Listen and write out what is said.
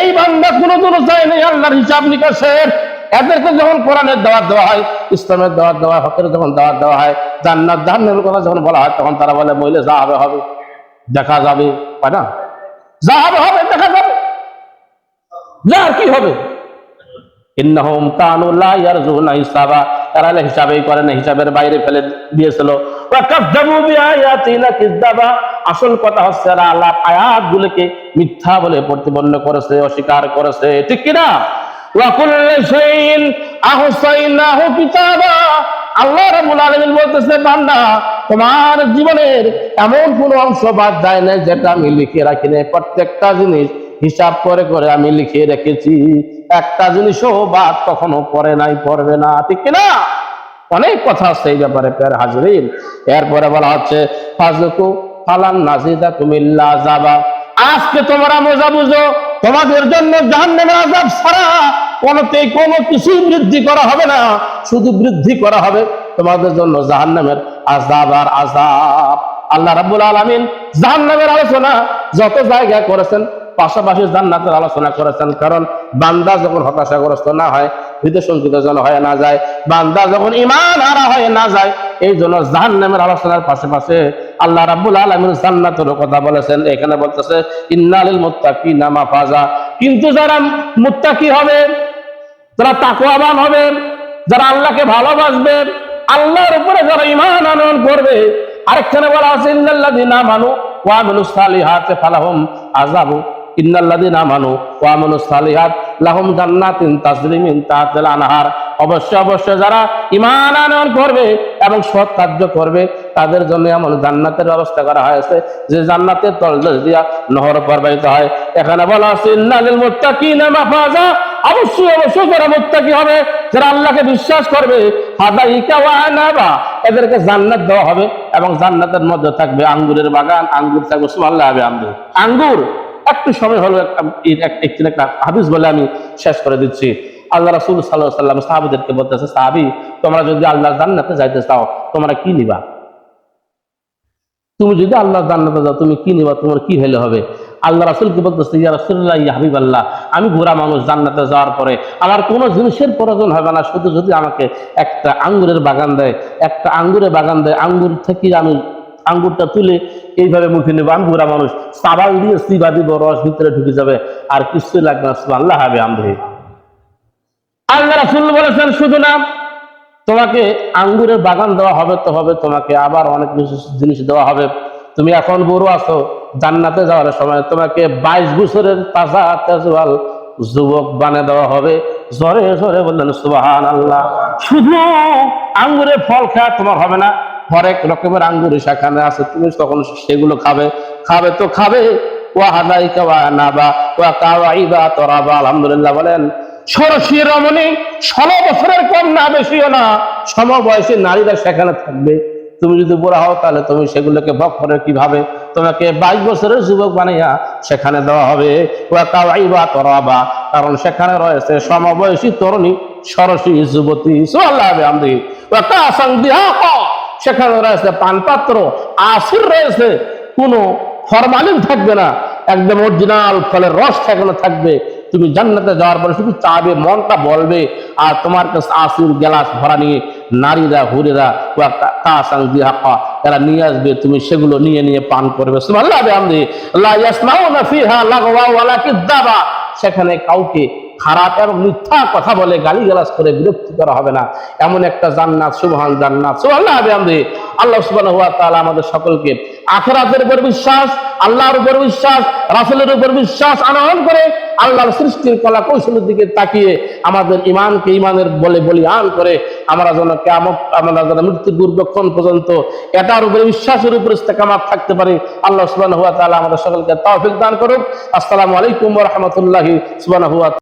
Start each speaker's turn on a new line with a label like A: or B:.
A: এই বান্দা কোনোদিনও চায় নাই, আল্লাহর হিসাব নিকাশের। এদেরকে যখন কোরআনের দাওয়াত দেওয়া হয়, ইসলামের দাওয়াত দেওয়া হয়, হকের যখন দাওয়াত দেওয়া হয়, জান্নাত, জাহান্নামের কথা যখন বলা হয়, তখন তারা বলে মহিলা যা হবে হবে। দেখা যাবে, তাই না? যা হবে হবে, দেখা যাবে। যা কি হবে? ইন্নাহুম কানু লা ইয়ারজুনা হিসাবা। তারা হিসাবেই করে না হিসাবের বাইরে ফেলে দিয়েছিল। ওয়া কাযযাবু বিআয়াতিনা কিযাবা আসল কথা হচ্ছে আল্লাহ আয়াতগুলোকে মিথ্যা বলে প্রতিপন্ন করেছে, অস্বীকার করেছে। ঠিক কিনা? আল্লাহ রাব্বুল আলামিন বলতেছে তোমার জীবনের এমন কোন অংশ বাদ যায় না যেটা আমি লিখে রাখি নাই। প্রত্যেকটা জিনিস হিসাব করে করে আমি লিখে রেখেছি। একটা জিনিসও বাদ কখনো পরে নাই, পড়বে না। ঠিক কিনা? অনেক কথা আছে এই ব্যাপারে পেয়ার হাজিরিন। এরপরে বলা হচ্ছে ফাজকু ফালান নাজিদা কুমিল্লা যাবা আজকে তোমরা মজা বুঝো, তোমাদের জন্য জাহান্নামের আযাব ছাড়া কোনতে কোনো কিছু বৃদ্ধি করা হবে না। শুধু বৃদ্ধি করা হবে তোমাদের জন্য জাহান্নামের আযাব আর আযাব। আল্লাহ রাব্বুল আলামিন জাহান্নামের আলোচনা যত জায়গায় করেছেন, পাশাপাশি জান্নাতের আলোচনা করেছেন। কারণ বান্দা যখন হতাশাগ্রস্ত না হয়, হৃদয় শঙ্কিত যেন হয়ে না যায়, বান্দা যখন ইমান হারা হয়ে না যায়, এই জন্য জাহান্নামের আলোচনার পাশাপাশি আল্লাহ রাব্বুল আলামিন জান্নাতের কথা বলেছেন। এখানে বলতেছে, ইন্নালিল মুত্তাকিনা মাফাজা। কিন্তু যারা মুত্তাকি হবে, যারা তাকওয়াবান হবে, যারা আল্লাহকে ভালোবাসবে, আল্লাহর উপরে যারা ইমান আনয়ন করবে, আরেকখানে বলা আছে, ইন্নাল্লাযিনা আমানু ওয়া আমিলুস সালিহাতি ফালাহুম আযাবু। ইন্নাল্লাযিনা আমানু ওয়া আমিলুস সালিহাত লাহুম জান্নাতিন তাজরি মিন তাহতিল আনহার। অবশ্যই অবশ্যই যারা ইমান আনয়ন করবে এবং সৎ কার্য করবে তাদের জন্য এমন জান্নাতের ব্যবস্থা করা হয়েছে যে জান্নাতের তলদেশ দিয়া নহর প্রবাহিত হয়। এখানে বলা আছে, ইন্নালিল মুত্তাকিনা মাফাজা। অবশ্যই অবশ্যই যারা মুত্তাকি হবে, যারা আল্লাহকে বিশ্বাস করবে, হাদাইকা ওয়া আনাবা। এদেরকে জান্নাত দেওয়া হবে এবং জান্নাতের মধ্যে থাকবে আঙ্গুরের বাগান। আঙ্গুর থাকবে, সুবহানাল্লাহ হবে আঙ্গুর। আঙ্গুর একটু সময় হলো একটি একটা হাদিস বলে আমি শেষ করে দিচ্ছি। আল্লাহ রাসূল সাল্লাল্লাহু আলাইহি সাল্লাম সাহাবীদেরকে বলতেছে, সাহাবী, তোমরা যদি আল্লাহর জান্নাতে যাইতে চাও, তোমরা কি নিবা? তুমি যদি আল্লাহ জান্নাতে যাও, তুমি কি নিবা, তোমার কি হলে হবে? আল্লাহ রাসুলকে বলতেছে, ইয়া রাসূলুল্লাহ, ইয়া হাবিবাল্লাহ, আমি বুড়া মানুষ জান্নাতে যাওয়ার পরে আমার কোনো জিনিসের প্রয়োজন হবে না, শুধু যদি আমাকে একটা আঙ্গুরের বাগান দেয়, একটা আঙ্গুরের বাগান দেয়, আঙ্গুর থেকে আমি আঙ্গুরটা তুলে এইভাবে মুখে নেব, আমি বুড়া মানুষ সাবাল দিয়ে সিবা দিব, রস ভিতরে ঢুকে যাবে, আর কিছু লাগবে না আল্লাহ হবে আমি আল্লাহ রাসুল বলেছেন, শুধু না তোমাকে আঙ্গুরের বাগান দেওয়া হবে তো হবে, তোমাকে আবার অনেক জিনিস দেওয়া হবে। তুমি এখন বড় আছো, জান্নাতে যাওয়ার সময় তোমাকে বাইশ বছরের তাজা তেজওয়াল যুবক বানিয়ে দেওয়া হবে। জরে জরে বললেন সুবাহান আল্লাহ শুধু আঙ্গুরের ফল খাওয়া তোমার হবে না, হরেক রকমের আঙ্গুর সেখানে আছে। তুমি তখন সেগুলো খাবে খাবে তো খাবে। ওয়া হাদাইকা ওয়া নাবা, ওয়া কাওয়াইবা তরাবা। আলহামদুলিল্লাহ বলেন ষোড়শী রমণী, ষোলো বছরের কম না বেশিও না, সমবয়সী নারীরা সেখানে থাকবে। তুমি যদি বুড়া হও, তাহলে তুমি সেগুলোকে করে কীভাবে? তোমাকে বাইশ বছরের যুবক বানাইয়া সেখানে দেওয়া হবে। তরাবা, কারণ সেখানে রয়েছে সমবয়সী তরুণী সরসী যুবতী। ওয়া কাসাং সেখানে রয়েছে পানপাত্র, আসির রয়েছে, কোনো ফরমালিন থাকবে না। একদম অরিজিনাল ফলের রস সেখানে থাকবে। তুমি জান্নাতে যাওয়ার পরে শুধু চাবে, মনটা বলবে, আর তোমার কাছে আসুর গ্যালাস ভরা নিয়ে নারীরা, হুরেরা কাসাং দিহাকা এরা নিয়ে আসবে, তুমি সেগুলো নিয়ে নিয়ে পান করবে। সুবহানাল্লাহ, বিহামদি। লা ইয়াসমাউনা ফিহা লাগওয়া ওয়ালা কিদাবা সেখানে কাউকে খারাপ এবং মিথ্যা কথা বলে গালি গালাজ করে বিরক্তি করা হবে না। এমন একটা জান্নাত, সুবহান জান্নাত। সুবহানাল্লাহ বিহামদি, আল্লাহ সুবহানাহু ওয়া তাআলা আমাদের সকলকে আখিরাতের উপর বিশ্বাস, আল্লাহর উপর বিশ্বাস, রাসূলের উপর বিশ্বাস আনয়ন করে আল্লাহর সৃষ্টির কলা কৌশলের দিকে তাকিয়ে আমাদের ইমানকে ইমানের বলে বলিয়ান করে আমরা যেন কেমন আমরা যেন মৃত্যুর দুর্বক্ষণ পর্যন্ত এটার উপরে বিশ্বাসের উপর ইস্তেকামাত থাকতে পারি। আল্লাহ সুবহানাহু ওয়া তাআলা আমাদের সকলকে তৌফিক দান করুক। আসসালামু আলাইকুম ওয়া রাহমাতুল্লাহি সুবহানাহু ওয়া